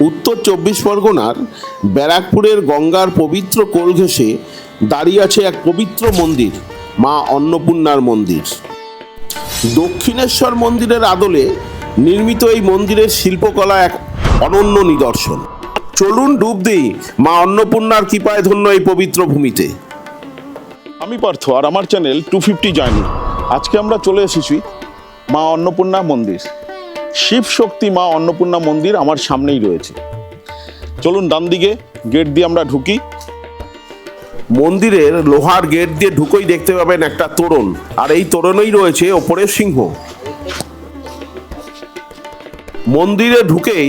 উত্তর চব্বিশ পরগনার ব্যারাকপুরের গঙ্গার পবিত্র কোল ঘেঁষে দাঁড়িয়ে আছে এক পবিত্র মন্দির, মা অন্নপূর্ণার মন্দির। দক্ষিণেশ্বর মন্দিরের আদলে নির্মিত এই মন্দিরের শিল্পকলা এক অনন্য নিদর্শন। চলুন ডুব দিই মা অন্নপূর্ণার কৃপায় ধন্য এই পবিত্র ভূমিতে। আমি পার্থ, আর আমার চ্যানেল টু ফিফটি জার্নি আজকে আমরা চলে এসেছি মা অন্নপূর্ণা মন্দির। শিব শক্তি মা অন্নপূর্ণা মন্দির আমার সামনেই রয়েছে। চলুন ডান দিকে গেট দিয়ে আমরা ঢুকি। মন্দিরের লোহার গেট দিয়ে ঢুকেই দেখতে পাবেন একটা তোরণ, আর এই তোরণেই রয়েছে ওপরের সিংহ। মন্দিরে ঢুকেই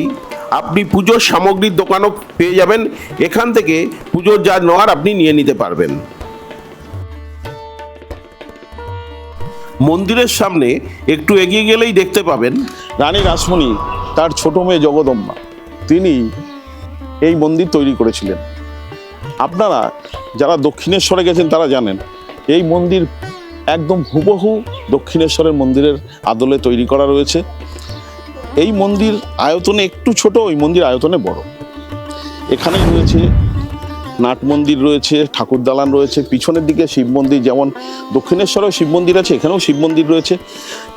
আপনি পুজোর সামগ্রীর দোকানও পেয়ে যাবেন, এখান থেকে পুজোর যা নেওয়ার আপনি নিয়ে নিতে পারবেন। মন্দিরের সামনে একটু এগিয়ে গেলেই দেখতে পাবেন। রানী রাসমণি, তার ছোট মেয়ে জগদম্বা, তিনি এই মন্দির তৈরি করেছিলেন। আপনারা যারা দক্ষিণেশ্বরে গেছেন তারা জানেন, এই মন্দির একদম হুবহু দক্ষিণেশ্বরের মন্দিরের আদলে তৈরি করা রয়েছে। এই মন্দির আয়তনে একটু ছোট, ওই মন্দির আয়তনে বড়। এখানেই রয়েছে নাট মন্দির রয়েছে, ঠাকুর দালান রয়েছে, পিছনের দিকে শিব মন্দির, যেমন দক্ষিণেশ্বরেও শিব মন্দির আছে, এখানেও শিব মন্দির রয়েছে।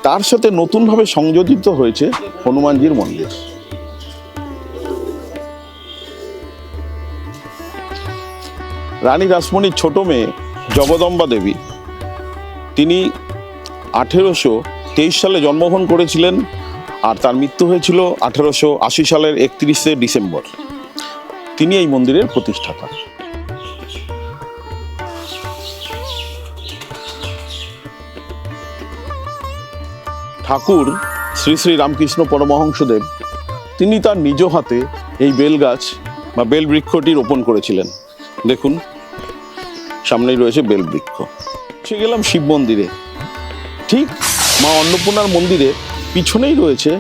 তার সাথে নতুনভাবে সংযোজিত হয়েছে হনুমানজির মন্দির। রানী রাসমণির ছোট মেয়ে জগদম্বা দেবী, তিনি আঠেরোশো তেইশ সালে জন্মগ্রহণ করেছিলেন আর তার মৃত্যু হয়েছিল আঠেরোশো আশি সালের একত্রিশে ডিসেম্বর। তিনি এই মন্দিরের প্রতিষ্ঠাতা। ঠাকুর শ্রী শ্রী রামকৃষ্ণ পরমহংসদেব, তিনি তার নিজ হাতে এই বেল গাছ বা বেল বৃক্ষটি রোপণ করেছিলেন। দেখুন, সামনেই রয়েছে বেল বৃক্ষ। সে গেলাম শিব মন্দিরে। ঠিক মা অন্নপূর্ণার মন্দিরে পিছনেই রয়েছে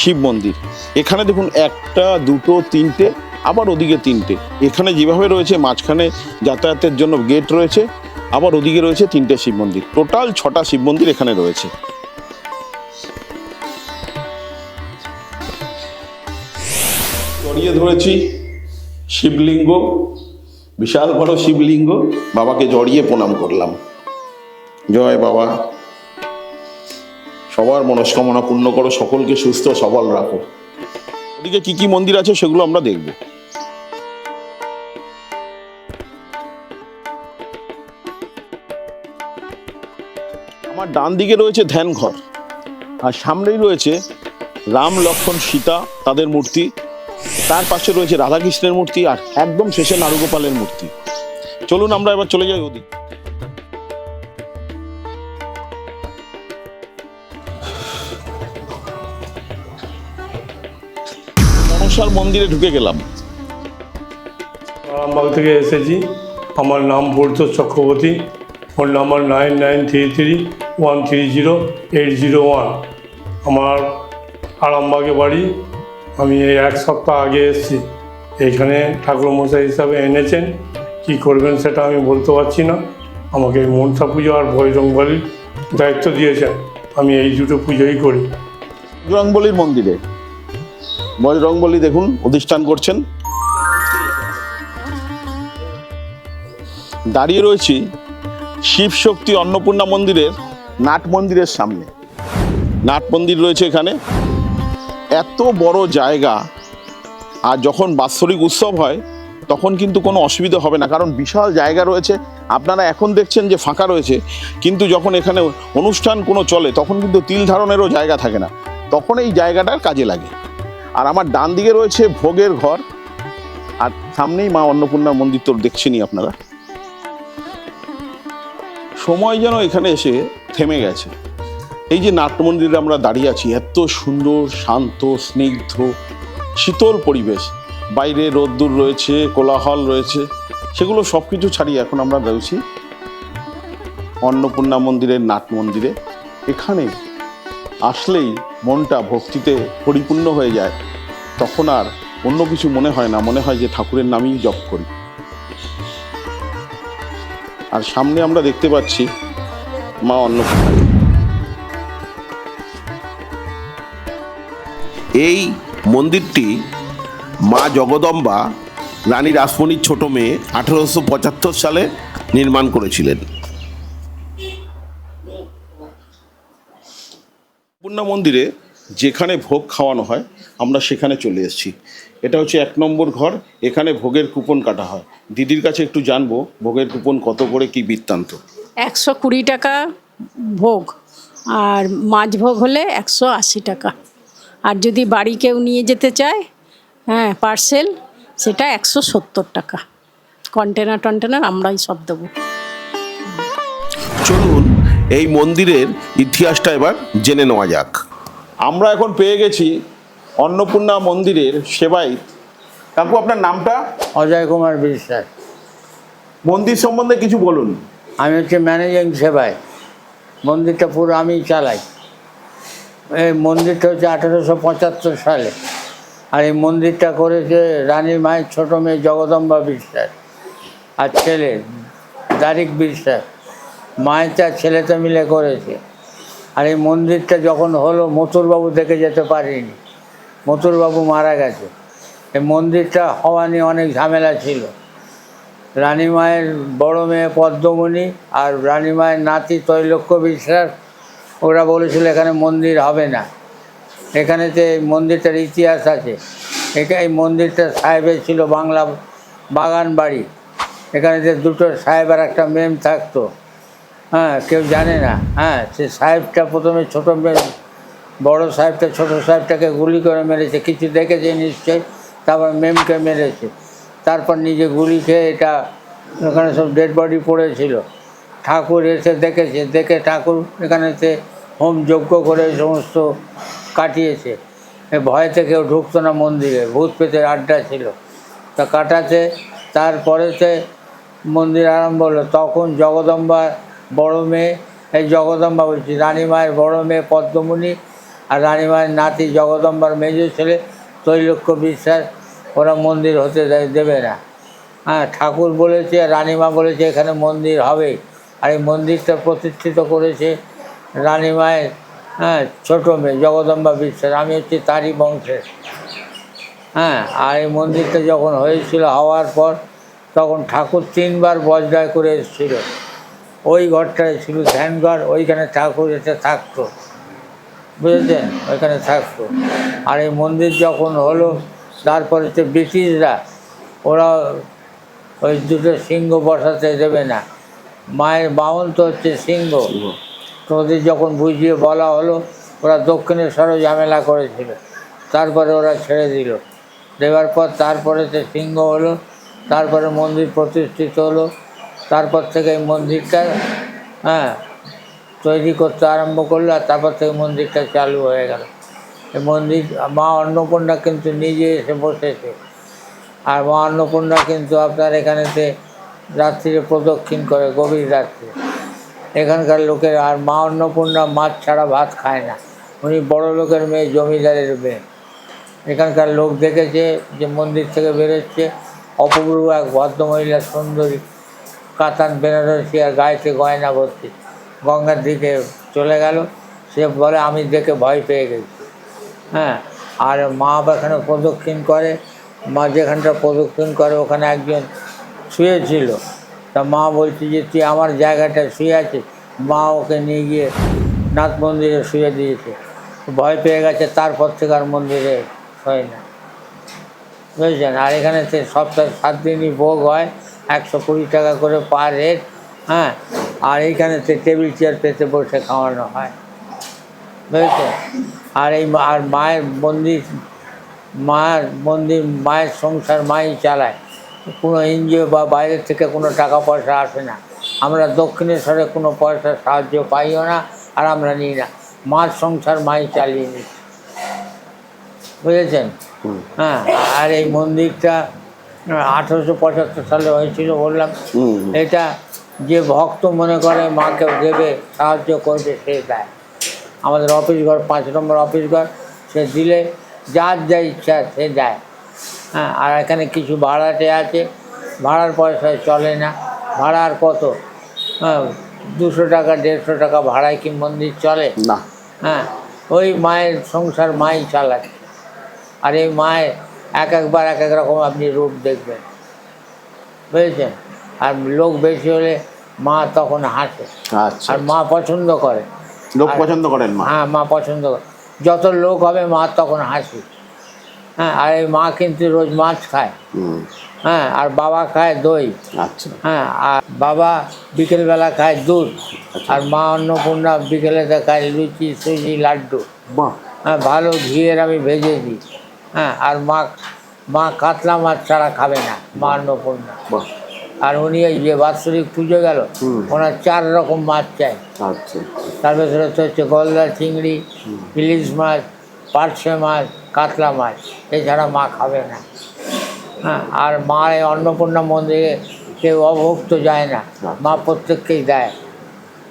শিব মন্দির। এখানে দেখুন একটা, দুটো, তিনটে আবার ওদিকে তিনটে। এখানে যেভাবে রয়েছে, মাঝখানে যাতায়াতের জন্য গেট রয়েছে, আবার ওদিকে রয়েছে তিনটে শিব মন্দির। টোটাল ছটা শিব মন্দির এখানে রয়েছে। ধরেছি শিবলিঙ্গ, বিশাল বড় শিবলিঙ্গ। বাবাকে জড়িয়ে প্রণাম করলাম। জয় বাবা। সবার মনস্কামনা পূর্ণ করো, সকলকে সুস্থ সবল রাখো। ওদিকে কি কি মন্দির আছে সেগুলো আমরা দেখব। ডান দিকে রয়েছে ধ্যান ঘর আর সামনেই রয়েছে রাম লক্ষ্মণ সীতা, তাদের মূর্তি। তার পাশে রয়েছে রাধাকৃষ্ণের মূর্তি আর একদম শেষে নারুগোপালের মূর্তি। চলুন আমরা এবার চলে যাই ওদিক। মনসার মন্দিরে ঢুকে গেলাম। আরামবাগ থেকে এসেছি। আমার নাম বর্ত Chakraborty. Phone number nine nine three three one three zero eight zero one আমার আরামবাগে বাড়ি। আমি এই এক সপ্তাহ আগে এসেছি। এইখানে ঠাকুরমশাই হিসাবে এনেছেন। কি করবেন সেটা আমি বলতে পারছি না। আমাকে মনসা পুজো আর বজরংবলির দায়িত্ব দিয়েছেন। আমি এই দুটো পুজোই করি। বজরংবলির মন্দিরে। বজরংবলী দেখুন, অধিষ্ঠান করছেন। দাঁড়িয়ে রয়েছি শিব শক্তি অন্নপূর্ণা মন্দিরের নাট মন্দিরের সামনে। নাট মন্দির রয়েছে এখানে। এত বড় জায়গা, আর যখন বাৎসরিক উৎসব হয়, তখন কিন্তু কোনো অসুবিধা হবে না। কারণ বিশাল জায়গা রয়েছে। আপনারা এখন দেখছেন যে ফাঁকা রয়েছে। কিন্তু যখন এখানে অনুষ্ঠান কোনো চলে, তখন কিন্তু তিল ধারণেরও জায়গা থাকে না। তখন এই জায়গাটার কাজে লাগে। আর আমার ডান দিকে রয়েছে ভোগের ঘর। আর সামনেই মা অন্নপূর্ণার মন্দির তো দেখছেনই আপনারা। সময় যেন এখানে এসে থেমে গেছে। এই যে নাট্য মন্দিরে আমরা দাঁড়িয়ে আছি, এত সুন্দর, শান্ত, স্নিগ্ধ, শীতল পরিবেশ। বাইরে রোদ্দুর রয়েছে, কোলাহল রয়েছে, সেগুলো সব কিছু ছাড়িয়ে এখন আমরা রয়েছি অন্নপূর্ণা মন্দিরের নাট মন্দিরে। এখানে আসলেই মনটা ভক্তিতে পরিপূর্ণ হয়ে যায়। তখন আর অন্য কিছু মনে হয় না, মনে হয় যে ঠাকুরের নামই জপ করি। আর সামনে আমরা দেখতে পাচ্ছি মা অন্নপূর্ণা এই মন্দিরটি মা জগদম্বা রানী রাসমণির ছোট মেয়ে আঠেরোশো পঁচাত্তর সালে নির্মাণ করেছিলেন। পূর্ণা মন্দিরে যেখানে ভোগ খাওয়ানো হয়, আমরা সেখানে চলে এসেছি। এটা হচ্ছে এক নম্বর ঘর, এখানে ভোগের কুপন কাটা হয়। দিদির কাছে একটু জানব, ভোগের কুপন কত করে, কি বৃত্তান্ত? একশো কুড়ি টাকা ভোগ আর মাছ ভোগ হলে একশো আশি টাকা। আর যদি বাড়ি কেউ নিয়ে যেতে চায় হ্যাঁ পার্সেল সেটা একশো সত্তর টাকা। কন্টেনার টন্টেনার আমরাই সব দেবো। চলুন এই মন্দিরের ইতিহাসটা এবার জেনে নেওয়া যাক। আমরা এখন পেয়ে গেছি অন্নপূর্ণা মন্দিরের সেবাই। কাকু আপনার নামটা? অজয় কুমার বিশ্বাস। মন্দির সম্বন্ধে কিছু বলুন। আমি হচ্ছে ম্যানেজিং সেবায়। মন্দিরটা পুরো আমি চালাই। এই মন্দিরটা হচ্ছে আঠেরোশো পঁচাত্তর সালে। আর এই মন্দিরটা করেছে রানীর মায়ের ছোটো মেয়ে জগদম্বা বিশ্বাস আর ছেলে দারিক বিশ্বাস। মায়ের তার ছেলেটা মিলে করেছে। আর এই মন্দিরটা যখন হলো, মথুরবাবু দেখে যেতে পারিনি। মথুরবাবু মারা গেছে। এই মন্দিরটা হওয়া নিয়ে অনেক ঝামেলা ছিল। রানী মায়ের বড় মেয়ে পদ্মমণি আর রানী মায়ের নাতি তৈলক্য বিশ্বাস ওরা বলেছিল এখানে মন্দির হবে না। এখানেতে এই মন্দিরটার ইতিহাস আছে, এটা এই মন্দিরটা সাহেবের ছিল বাংলা বাগান বাড়ি। এখানে যে দুটো সাহেব আর একটা মেম থাকতো। হ্যাঁ কেউ জানে না। হ্যাঁ সে সাহেবটা প্রথমে ছোটো বড় সাহেবটা ছোট সাহেবটাকে গুলি করে মেরেছে। কিছু দেখেছে নিশ্চয়ই, তারপর মেমকে মেরেছে। তারপর নিজে গুলি খেয়ে এটা ওখানে সব ডেড বডি পড়েছিল। ঠাকুর এসে দেখেছে, দেখে ঠাকুর এখানে এখানেতে হোম যজ্ঞ করে সমস্ত কাটিয়েছে। এ ভয়তে কেউ ঢুকতো না মন্দিরে, ভূত পেতের আড্ডা ছিল। তা কাটাতে তারপরেতে মন্দির আরম্ভ হলো। তখন জগদম্বা বড় মেয়ে, এই জগদম্বা বলছি রানী মায়ের বড় মেয়ে পদ্মমণি আর রানী মায়ের নাতি জগদম্বার মেজ ছেলে তৈলক্য বিশ্বাস ওরা মন্দির হতে দেবে না। হ্যাঁ ঠাকুর বলেছে, রানীমা বলেছে, এখানে মন্দির হবে। আর এই মন্দিরটা প্রতিষ্ঠিত করেছে রানী মায়ের হ্যাঁ ছোটো মেয়ে, জগদম্বা বিশ্বাস আমি হচ্ছি তারই বংশের। হ্যাঁ আর এই মন্দিরটা যখন হয়েছিল হওয়ার পর, তখন ঠাকুর তিনবার বজরায় করে এসেছিল। ওই ঘরটায় ছিল ধ্যানঘর ওইখানে ঠাকুর এসে থাকতো। বুঝেছেন? ওইখানে থাকতো। আর এই মন্দির যখন হলো তারপরে তো ব্রিটিশরা ওরা ওই দুটো সিংহ বসাতে দেবে না। মায়ের বামন তো হচ্ছে সিংহ। তো ওদের যখন বুঝিয়ে বলা হলো ওরা দক্ষিণেশ্বরে ঝামেলা করেছিল। তারপরে ওরা ছেড়ে দিল। দেওয়ার পর তারপরে সে সিংহ হলো তারপরে মন্দির প্রতিষ্ঠিত হলো। তারপর থেকে এই মন্দিরটা হ্যাঁ তৈরি করতে আরম্ভ করল আর তারপর থেকে মন্দিরটা চালু হয়ে গেল। মন্দির মা অন্নপূর্ণা কিন্তু নিজে এসে বসেছে। আর মা অন্নপূর্ণা কিন্তু আপনার এখানেতে রাত্রিরে প্রদক্ষিণ করে, গভীর রাত্রে। এখানকার লোকের, আর মা অন্নপূর্ণা মাছ ছাড়া ভাত খায় না। উনি বড় লোকের মেয়ে, জমিদারের মেয়ে। এখানকার লোক দেখেছে যে মন্দির থেকে বেরোচ্ছে। অপূর্ব এক ভদ্রমহিলা, সুন্দরী, কাতান, বেনারসি আর গায়েতে গয়না ভর্তি গঙ্গার দিকে চলে গেল। সে বলে, আমি দেখে ভয় পেয়ে গেছি। হ্যাঁ আর মা এখানে প্রদক্ষিণ করে, মা যেখানটা প্রদক্ষিণ করে ওখানে একজন শুয়েছিল। তা মা বলছে যে, তুই আমার জায়গাটা শুয়ে আছিস? মা ওকে নিয়ে গিয়ে নাথ মন্দিরে শুয়ে দিয়েছে। ভয় পেয়ে গেছে, তারপর থেকে আর মন্দিরে হয় না। বুঝেছেন আর এখানে সে সপ্তাহে সাত দিনই ভোগ হয়, একশো কুড়ি টাকা করে পার রেট হ্যাঁ আর এইখানে সে টেবিল চেয়ার পেতে বসে খাওয়ানো হয়। বুঝেছেন আর এই আর মায়ের মন্দির মায়ের মন্দির মায়ের সংসার মাই চালায়। কোনো এনজিও বা বাইরের থেকে কোনো টাকা পয়সা আসে না। আমরা দক্ষিণেশ্বরে কোনো পয়সা সাহায্য পাইও না আর আমরা নিই না। মার সংসার মাই চালিয়ে নিচ্ছি। বুঝেছেন? হ্যাঁ আর এই মন্দিরটা আঠেরোশো পঁচাত্তর সালে হয়েছিল বললাম। এটা যে ভক্ত মনে করে মাকে দেবে সাহায্য করবে সে দেয়। আমাদের অফিস ঘর পাঁচ নম্বর অফিস ঘর সে দিলে যার যা ইচ্ছা সে দেয়। হ্যাঁ আর এখানে কিছু ভাড়াটে আছে ভাড়ার পয়সায় চলে না। ভাড়া আর কত? হ্যাঁ দুশো টাকা দেড়শো টাকা ভাড়ায় কি মন্দির চলে? না। হ্যাঁ ওই মায়ের সংসার মাই চালাচ্ছে আর এই মায়ের এক একবার এক এক রকম আপনি রূপ দেখবেন। বুঝেছেন? আর লোক বেশি হলে মা তখন হাসে। আচ্ছা আর মা পছন্দ করে। লোক পছন্দ করেন মা। হ্যাঁ মা পছন্দ করে যত লোক হবে মা তখন হাসি হ্যাঁ আর এই মা কিন্তু রোজ মাছ খায়। হ্যাঁ আর বাবা খায় দই। আচ্ছা। হ্যাঁ আর বাবা বিকেলবেলা খায় দুধ। আর মা অন্নপূর্ণা বিকেলেতে খায় লুচি সুজি লাড্ডু। হ্যাঁ ভালো ঘিয়ের আমি ভেজে দিই। হ্যাঁ আর মা মা কাতলা মাছ ছাড়া খাবে না মা অন্নপূর্ণা। আর উনি এই যে বাৎসরিক পুজো গেল ওনার চার রকম মাছ চাই। আচ্ছা। তার ভেতরে হচ্ছে গলদা চিংড়ি ইলিশ মাছ পার্শে মাছ কাতলা মাছ এছাড়া মা খাবে না। হ্যাঁ আর মা এই অন্নপূর্ণা মন্দিরে কেউ অভুক্ত যায় না মা প্রত্যেককেই দেয়।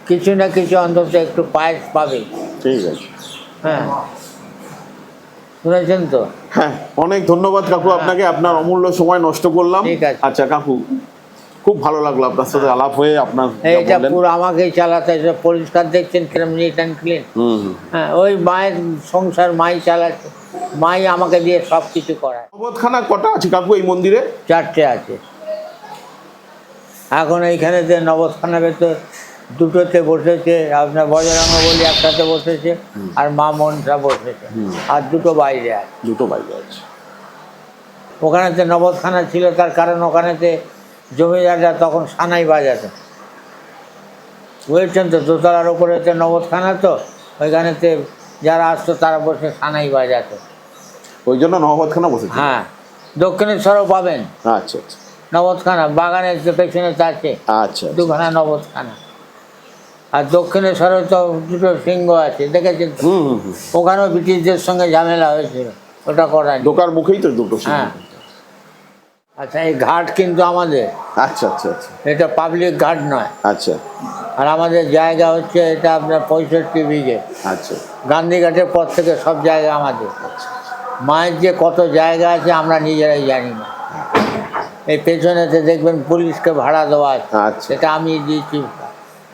কিছু না কিছু অন্তত একটু পায়েস পাবে। ঠিক আছে। হ্যাঁ। শুনেছেন তো? হ্যাঁ অনেক ধন্যবাদ কাকু আপনাকে আপনার অমূল্য সময় নষ্ট করলাম। ঠিক আছে। আচ্ছা কাকু। খুব ভালো লাগল আপনার সাথে আলাপ হয়ে আপনার যা এইটা পুরো আমাকেই চালাতে হয়েছে। পরিষ্কার দেখছেন কিরম নিট অ্যান্ড ক্লিন। হ্যাঁ ওই মায়ের সংসার মাই চালাচ্ছে মাই আমাকে দিয়ে সব কিছু করায়। নবদখানা কটা আছে কাকু এই মন্দিরে? চারটে আছে। এখন এইখানে যে নবস্থানা ভেতর দুটোতে বসেছে আপনার বজরঙ্গ বলি একসাথে বসেছে আর মা মনসা বসেছে আর দুটো বাইরে আছে। দুটো বাইরে আছে। ওখানেতে নবদখানা ছিল তার কারণ ওখানেতে জমিদাররা তখন সানাই বাজাতো। বুঝেছেন তো দোতলার ওপরেতে নবদখানা তো ওইখানেতে যারা আসতো তারা বসে সানাই বাজাতো। ওই জন্য নবদখানা বসে হ্যাঁ দক্ষিণেশ্বরও পাবেন। আচ্ছা আচ্ছা। নবদখানা বাগানের পেছনে আছে আচ্ছা আচ্ছা। দুখানা নবদখানা আর দক্ষিণেশ্বরে তো দুটো সিংহ আছে দেখেছেন। ওখানেও ব্রিটিশদের সঙ্গে ঝামেলা হয়েছিল ওটা করা ঢোকার মুখেই তো দুটো হ্যাঁ। আচ্ছা এই ঘাট কিন্তু আমাদের। আচ্ছা আচ্ছা আচ্ছা। এটা পাবলিক ঘাট নয়। আচ্ছা। আর আমাদের জায়গা হচ্ছে এটা আপনার পঁয়ষট্টি বিঘে। আচ্ছা। গান্ধীঘাটের পর থেকে সব জায়গা আমাদের। মায়ের যে কত জায়গা আছে আমরা নিজেরাই জানি না। এই পেছনেতে দেখবেন পুলিশকে ভাড়া দেওয়া আছে। আচ্ছা। সেটা আমি দিয়েছি।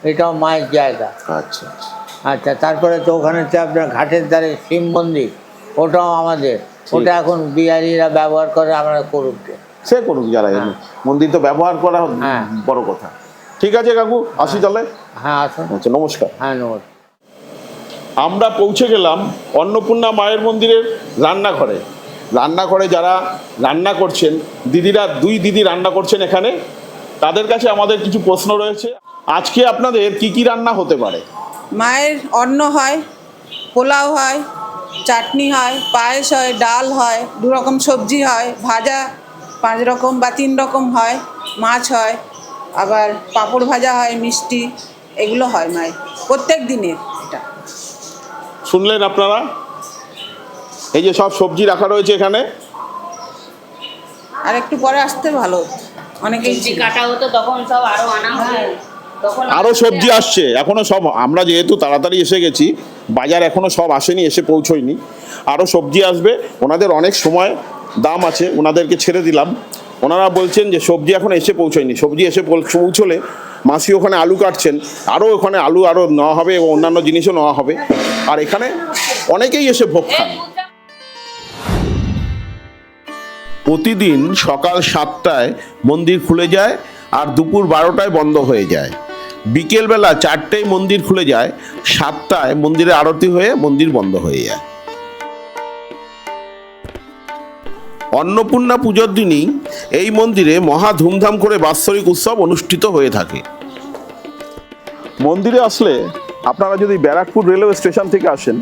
এটাও মায়ের জায়গা। আচ্ছা আচ্ছা। আচ্ছা তারপরে তো ওখানে তো আপনার ঘাটের ধারে শিব মন্দির। ওটাও আমাদের। ওটা এখন বিহারিরা ব্যবহার করে আমরা করুক। সে করুক যারা জানে মন্দির তো ব্যবহার করা হ্যাঁ। বড় কথা। ঠিক আছে কাকু আসি তাহলে? হ্যাঁ আচ্ছা নমস্কার। হ্যাঁ নমস্কার। আমরা পৌঁছে গেলাম অন্নপূর্ণা মায়ের মন্দিরের রান্নাঘরে। রান্নাঘরে যারা রান্না করছেন দিদিরা দুই দিদি রান্না করছেন এখানে তাদের কাছে আমাদের কিছু প্রশ্ন রয়েছে। আজকে আপনাদের কি কি রান্না হতে পারে? মায়ের অন্ন হয় পোলাও হয় চাটনি হয় পায়েস হয় ডাল হয় দু রকম সবজি হয় ভাজা পাঁচ রকম বা তিন রকম হয় মাছ হয় আবার পাঁপড় ভাজা হয় মিষ্টি এগুলো হয় মায়ের প্রত্যেক দিনের এটা। শুনলেন আপনারা? এই যে সব সবজি রাখা রয়েছে এখানে? আর একটু পরে আসতে ভালো। অনেকেই সবজি কাটা হতো তখন সব আরও আনা হবে তখন আরও সবজি আসছে এখনও সব আমরা যেহেতু তাড়াতাড়ি এসে গেছি বাজার এখনও সব আসেনি এসে পৌঁছয়নি। আরও সবজি আসবে ওনাদের অনেক সময় দাম আছে, ওনাদেরকে ছেড়ে দিলাম। ওনারা বলছেন যে সবজি এখন এসে পৌঁছয়নি। সবজি এসে পৌঁছলে মাসি ওখানে আলু কাটছেন। আরও ওখানে আলু আরও নেওয়া হবে এবং অন্যান্য জিনিসও নেওয়া হবে। আর এখানে অনেকেই এসে ভোগ খান। প্রতিদিন সকাল সাতটায় মন্দির খুলে যায় আর দুপুর বারোটায় বন্ধ হয়ে যায়। বিকেলবেলা চারটেয় মন্দির খুলে যায়, সাতটায় মন্দিরে আরতি হয়ে মন্দির বন্ধ হয়ে যায়। অন্নপূর্ণা পুজোর দিনই এই মন্দিরে মহা ধুমধাম করে বাৎসরিক উৎসব অনুষ্ঠিত হয়ে থাকে। মন্দিরে আসলে আপনারা যদি ব্যারাকপুর রেলওয়ে স্টেশন থেকে আসেন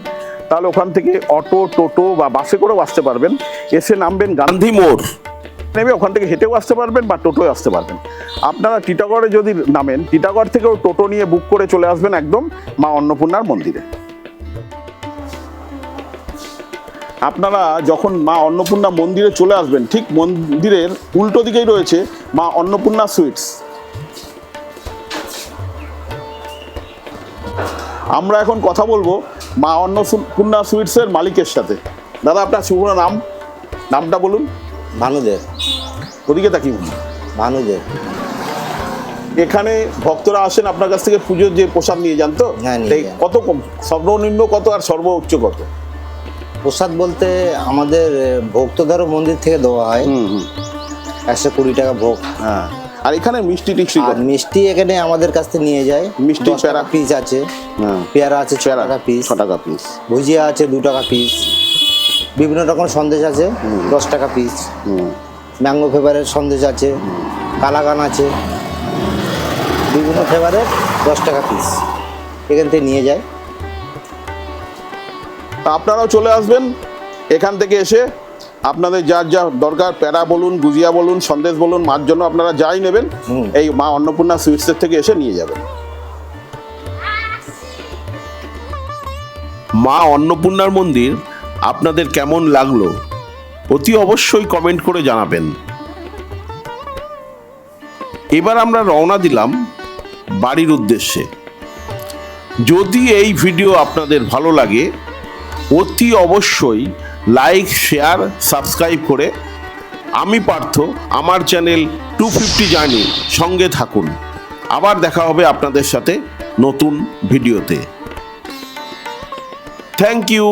তাহলে ওখান থেকে অটো টোটো বা বাসে করেও আসতে পারবেন। এসে নামবেন গান্ধী মোড়। নেমে ওখান থেকে হেঁটেও আসতে পারবেন বা টোটোয় আসতে পারবেন। আপনারা টিটাগড়ে যদি নামেন টিটাগড় থেকেও টোটো নিয়ে বুক করে চলে আসবেন একদম মা অন্নপূর্ণার মন্দিরে। আপনারা যখন মা অন্নপূর্ণা মন্দিরে চলে আসবেন ঠিক মন্দিরের উল্টো দিকেই রয়েছে মা অন্নপূর্ণা সুইটস। আমরা এখন কথা বলব মা অন্নপূর্ণা সুইটসের মালিকের সাথে। দাদা আপনার শুভ নাম? নামটা বলুন। ভানুদেব। ওদিকে বলুন। ভানুদেব। এখানে ভক্তরা আসেন আপনার কাছ থেকে পুজোর যে প্রসাদ নিয়ে যান তো? হ্যাঁ। কত কম সর্বনিম্ন কত আর সর্বোচ্চ কত? প্রসাদ বলতে আমাদের ধরো মন্দির থেকে দেওয়া হয়। একশো কুড়ি টাকা ভোগ। হ্যাঁ। আর এখানে মিষ্টি টিষ্টি মিষ্টি এখানে আমাদের কাছ থেকে নিয়ে যায়। মিষ্টি প্যারা। পিস আছে। হ্যাঁ। পেয়ারা আছে ছ টাকা পিস ছ টাকা পিস ভুজিয়া আছে দু টাকা পিস বিভিন্ন রকম সন্দেশ আছে দশ টাকা পিস ম্যাঙ্গো ফ্লেভারের সন্দেশ আছে কালাগান আছে। বিভিন্ন ফ্লেভারের দশ টাকা পিস এখান থেকে নিয়ে যায়। আপনারাও চলে আসবেন। এখান থেকে এসে আপনাদের যার যা দরকার প্যারা বলুন গুজিয়া বলুন সন্দেশ বলুন মার জন্য আপনারা যাই নেবেন। এই মা অন্নপূর্ণা সুইটসের থেকে এসে নিয়ে যাবেন। মা অন্নপূর্ণার মন্দির আপনাদের কেমন লাগল অতি অবশ্যই কমেন্ট করে জানাবেন। এবার আমরা রওনা দিলাম বাড়ির উদ্দেশ্যে। যদি এই ভিডিও আপনাদের ভালো লাগে অতি অবশ্যই লাইক শেয়ার সাবস্ক্রাইব করে আমি পার্থ, আমার চ্যানেল টু ফিফটি জার্নি সঙ্গে থাকুন। আবার দেখা হবে আপনাদের সাথে নতুন ভিডিওতে। Thank you